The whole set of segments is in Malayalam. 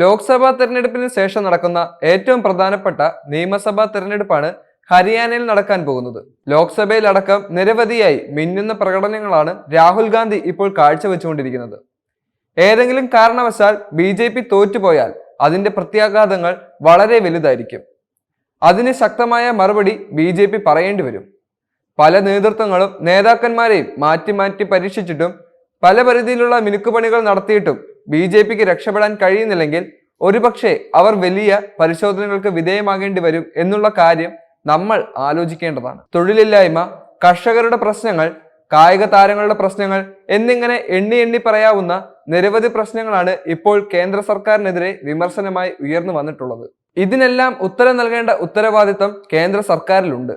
ലോക്സഭാ തെരഞ്ഞെടുപ്പിന് ശേഷം നടക്കുന്ന ഏറ്റവും പ്രധാനപ്പെട്ട നിയമസഭാ തെരഞ്ഞെടുപ്പാണ് ഹരിയാനയിൽ നടക്കാൻ പോകുന്നത്. ലോക്സഭയിലടക്കം നിരവധിയായി മിന്നുന്ന പ്രകടനങ്ങളാണ് രാഹുൽ ഗാന്ധി ഇപ്പോൾ കാഴ്ചവെച്ചുകൊണ്ടിരിക്കുന്നത്. ഏതെങ്കിലും കാരണവശാൽ ബി ജെ പി തോറ്റുപോയാൽ അതിന്റെ പ്രത്യാഘാതങ്ങൾ വളരെ വലുതായിരിക്കും. അതിന് ശക്തമായ മറുപടി ബി ജെ പി പറയേണ്ടി വരും. പല നേതൃത്വങ്ങളും നേതാക്കന്മാരെയും മാറ്റി മാറ്റി പരീക്ഷിച്ചിട്ടും പല പരിധിയിലുള്ള മിനുക്കുപണികൾ നടത്തിയിട്ടും ബി ജെ പിക്ക് രക്ഷപ്പെടാൻ കഴിയുന്നില്ലെങ്കിൽ ഒരുപക്ഷെ അവർ വലിയ പരിശോധനകൾക്ക് വിധേയമാകേണ്ടി വരും എന്നുള്ള കാര്യം നമ്മൾ ആലോചിക്കേണ്ടതാണ്. തൊഴിലില്ലായ്മ കർഷകരുടെ പ്രശ്നങ്ങൾ കായിക താരങ്ങളുടെ പ്രശ്നങ്ങൾ എന്നിങ്ങനെ എണ്ണി എണ്ണി പറയാവുന്ന നിരവധി പ്രശ്നങ്ങളാണ് ഇപ്പോൾ കേന്ദ്ര സർക്കാരിനെതിരെ വിമർശനമായി ഉയർന്നു വന്നിട്ടുള്ളത്. ഇതിനെല്ലാം ഉത്തരം നൽകേണ്ട ഉത്തരവാദിത്തം കേന്ദ്ര സർക്കാരിലുണ്ട്.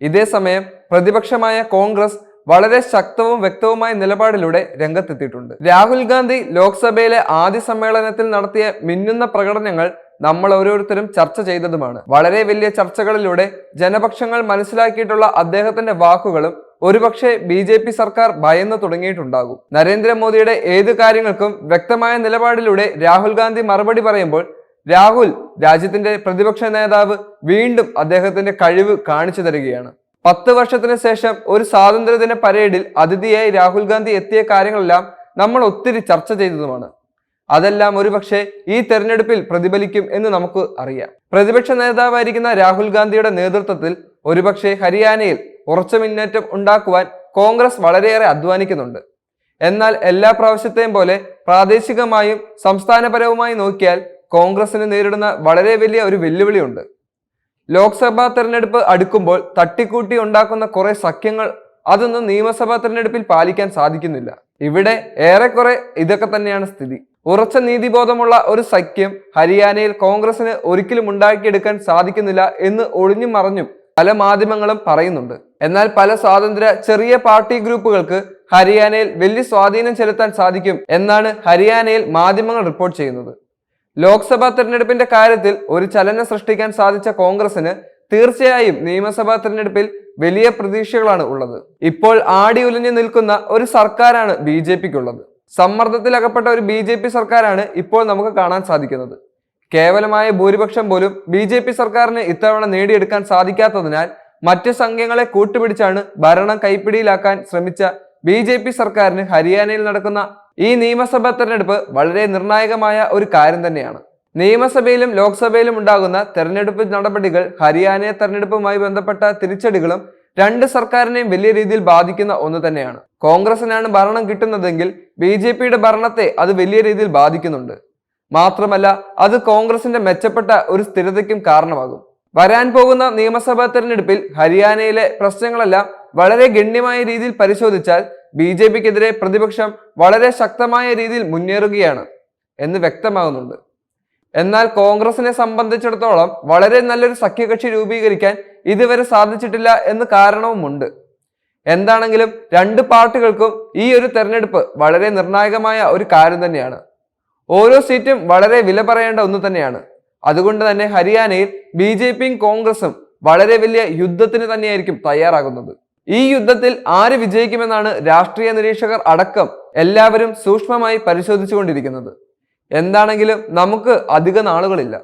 ഇതേസമയം പ്രതിപക്ഷമായ കോൺഗ്രസ് വളരെ ശക്തവും വ്യക്തവുമായ നിലപാടിലൂടെ രംഗത്തെത്തിയിട്ടുണ്ട്. രാഹുൽ ഗാന്ധി ലോക്സഭയിലെ ആദ്യ സമ്മേളനത്തിൽ നടത്തിയ മിന്നുന്ന പ്രകടനങ്ങൾ നമ്മൾ ഓരോരുത്തരും ചർച്ച ചെയ്തതുമാണ്. വളരെ വലിയ ചർച്ചകളിലൂടെ ജനപക്ഷങ്ങൾ മനസ്സിലാക്കിയിട്ടുള്ള അദ്ദേഹത്തിന്റെ വാക്കുകളും ഒരുപക്ഷെ ബി ജെ പി സർക്കാർ ഭയന്നു തുടങ്ങിയിട്ടുണ്ടാകും. നരേന്ദ്രമോദിയുടെ ഏത് കാര്യങ്ങൾക്കും വ്യക്തമായ നിലപാടിലൂടെ രാഹുൽ ഗാന്ധി മറുപടി പറയുമ്പോൾ രാഹുൽ രാജ്യത്തിന്റെ പ്രതിപക്ഷ നേതാവ് വീണ്ടും അദ്ദേഹത്തിന്റെ കഴിവ് കാണിച്ചു തരികയാണ്. പത്ത് വർഷത്തിന് ശേഷം ഒരു സ്വാതന്ത്ര്യദിന പരേഡിൽ അതിഥിയായി രാഹുൽ ഗാന്ധി എത്തിയ കാര്യങ്ങളെല്ലാം നമ്മൾ ഒത്തിരി ചർച്ച ചെയ്തതുമാണ്. അതെല്ലാം ഒരുപക്ഷെ ഈ തെരഞ്ഞെടുപ്പിൽ പ്രതിഫലിക്കും എന്ന് നമുക്ക് അറിയാം. പ്രതിപക്ഷ നേതാവായിരിക്കുന്ന രാഹുൽ ഗാന്ധിയുടെ നേതൃത്വത്തിൽ ഒരുപക്ഷെ ഹരിയാനയിൽ ഉറച്ച മുന്നേറ്റം ഉണ്ടാക്കുവാൻ കോൺഗ്രസ് വളരെയേറെ അധ്വാനിക്കുന്നുണ്ട്. എന്നാൽ എല്ലാ പ്രാവശ്യത്തെയും പോലെ പ്രാദേശികമായും സംസ്ഥാനപരവുമായി നോക്കിയാൽ കോൺഗ്രസിന് നേരിടുന്ന വളരെ വലിയ ഒരു വെല്ലുവിളിയുണ്ട്. ലോക്സഭാ തെരഞ്ഞെടുപ്പ് അടുക്കുമ്പോൾ തട്ടിക്കൂട്ടി ഉണ്ടാക്കുന്ന കുറെ സഖ്യങ്ങൾ അതൊന്നും നിയമസഭാ തെരഞ്ഞെടുപ്പിൽ പാലിക്കാൻ സാധിക്കുന്നില്ല. ഇവിടെ ഏറെക്കുറെ ഇതൊക്കെ തന്നെയാണ് സ്ഥിതി. ഉറച്ച നീതിബോധമുള്ള ഒരു സഖ്യം ഹരിയാനയിൽ കോൺഗ്രസിന് ഒരിക്കലും ഉണ്ടാക്കിയെടുക്കാൻ സാധിക്കുന്നില്ല എന്ന് ഒളിഞ്ഞു മറഞ്ഞും പല മാധ്യമങ്ങളും പറയുന്നുണ്ട്. എന്നാൽ പല സ്വാതന്ത്ര്യ ചെറിയ പാർട്ടി ഗ്രൂപ്പുകൾക്ക് ഹരിയാനയിൽ വലിയ സ്വാധീനം ചെലുത്താൻ സാധിക്കും എന്നാണ് ഹരിയാനയിൽ മാധ്യമങ്ങൾ റിപ്പോർട്ട് ചെയ്യുന്നത്. ലോക്സഭാ തെരഞ്ഞെടുപ്പിന്റെ കാര്യത്തിൽ ഒരു ചലനം സൃഷ്ടിക്കാൻ സാധിച്ച കോൺഗ്രസിന് തീർച്ചയായും നിയമസഭാ തെരഞ്ഞെടുപ്പിൽ വലിയ പ്രതീക്ഷകളാണ് ഉള്ളത്. ഇപ്പോൾ ആടി ഉലഞ്ഞു നിൽക്കുന്ന ഒരു സർക്കാരാണ് ബി ജെ പിക്കുള്ളത്. സമ്മർദ്ദത്തിലകപ്പെട്ട ഒരു ബി ജെ പി സർക്കാരാണ് ഇപ്പോൾ നമുക്ക് കാണാൻ സാധിക്കുന്നത്. കേവലമായ ഭൂരിപക്ഷം പോലും ബി ജെ പി സർക്കാരിന് ഇത്തവണ നേടിയെടുക്കാൻ സാധിക്കാത്തതിനാൽ മറ്റ് സംഘങ്ങളെ കൂട്ടുപിടിച്ചാണ് ഭരണം കൈപ്പിടിയിലാക്കാൻ ശ്രമിച്ച ബി ജെ പി സർക്കാരിന് ഹരിയാനയിൽ നടക്കുന്ന ഈ നിയമസഭാ തെരഞ്ഞെടുപ്പ് വളരെ നിർണായകമായ ഒരു കാര്യം തന്നെയാണ്. നിയമസഭയിലും ലോക്സഭയിലും ഉണ്ടാകുന്ന തെരഞ്ഞെടുപ്പ് നടപടികൾ ഹരിയാന തെരഞ്ഞെടുപ്പുമായി ബന്ധപ്പെട്ട തിരിച്ചടികളും രണ്ട് സർക്കാരിനെയും വലിയ രീതിയിൽ ബാധിക്കുന്ന ഒന്ന് തന്നെയാണ്. കോൺഗ്രസിനാണ് ഭരണം കിട്ടുന്നതെങ്കിൽ ബി ജെ പിയുടെ ഭരണത്തെ അത് വലിയ രീതിയിൽ ബാധിക്കുന്നുണ്ട്. മാത്രമല്ല അത് കോൺഗ്രസിന്റെ മെച്ചപ്പെട്ട ഒരു സ്ഥിരതയ്ക്കും കാരണമാകും. വരാൻ പോകുന്ന നിയമസഭാ തെരഞ്ഞെടുപ്പിൽ ഹരിയാനയിലെ പ്രശ്നങ്ങളെല്ലാം വളരെ ഗണ്യമായ രീതിയിൽ പരിശോധിച്ചാൽ ബി ജെ പിക്കെതിരെ പ്രതിപക്ഷം വളരെ ശക്തമായ രീതിയിൽ മുന്നേറുകയാണ് എന്ന് വ്യക്തമാകുന്നുണ്ട്. എന്നാൽ കോൺഗ്രസിനെ സംബന്ധിച്ചിടത്തോളം വളരെ നല്ലൊരു സഖ്യകക്ഷി രൂപീകരിക്കാൻ ഇതുവരെ സാധിച്ചിട്ടില്ല എന്ന് കാരണവുമുണ്ട്. എന്താണെങ്കിലും രണ്ട് പാർട്ടികൾക്കും ഈ ഒരു തെരഞ്ഞെടുപ്പ് വളരെ നിർണായകമായ ഒരു കാര്യം തന്നെയാണ്. ഓരോ സീറ്റും വളരെ വില പറയേണ്ട ഒന്ന് തന്നെയാണ്. അതുകൊണ്ട് തന്നെ ഹരിയാനയിൽ ബി ജെ പിയും കോൺഗ്രസും വളരെ വലിയ യുദ്ധത്തിന് തന്നെയായിരിക്കും തയ്യാറാകുന്നത്. ഈ യുദ്ധത്തിൽ ആര് വിജയിക്കുമെന്നാണ് രാഷ്ട്രീയ നിരീക്ഷകർ അടക്കം എല്ലാവരും സൂക്ഷ്മമായി പരിശോധിച്ചുകൊണ്ടിരിക്കുന്നത്. എന്താണെങ്കിലും നമുക്ക് അധിക നാളുകളില്ല.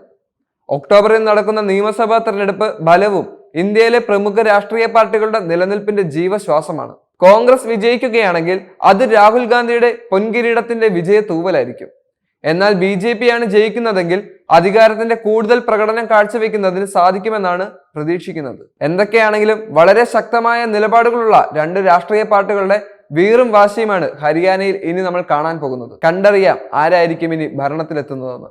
ഒക്ടോബറിൽ നടക്കുന്ന നിയമസഭാ തെരഞ്ഞെടുപ്പ് ഫലവും ഇന്ത്യയിലെ പ്രമുഖ രാഷ്ട്രീയ പാർട്ടികളുടെ നിലനിൽപ്പിന്റെ ജീവശ്വാസമാണ്. കോൺഗ്രസ് വിജയിക്കുകയാണെങ്കിൽ അത് രാഹുൽ ഗാന്ധിയുടെ പൊൻകിരീടത്തിന്റെ വിജയ തൂവലായിരിക്കും എന്നാൽ ബി ജെ പി ആണ് ജയിക്കുന്നതെങ്കിൽ അധികാരത്തിന്റെ കൂടുതൽ പ്രകടനം കാഴ്ചവെക്കുന്നതിന് സാധിക്കുമെന്നാണ് പ്രതീക്ഷിക്കുന്നത്. എന്തൊക്കെയാണെങ്കിലും വളരെ ശക്തമായ നിലപാടുകളുള്ള രണ്ട് രാഷ്ട്രീയ പാർട്ടികളുടെ വീറും വാശിയുമാണ് ഹരിയാനയിൽ ഇനി നമ്മൾ കാണാൻ പോകുന്നത്. കണ്ടറിയാം ആരായിരിക്കും ഇനി ഭരണത്തിലെത്തുന്നതെന്ന്.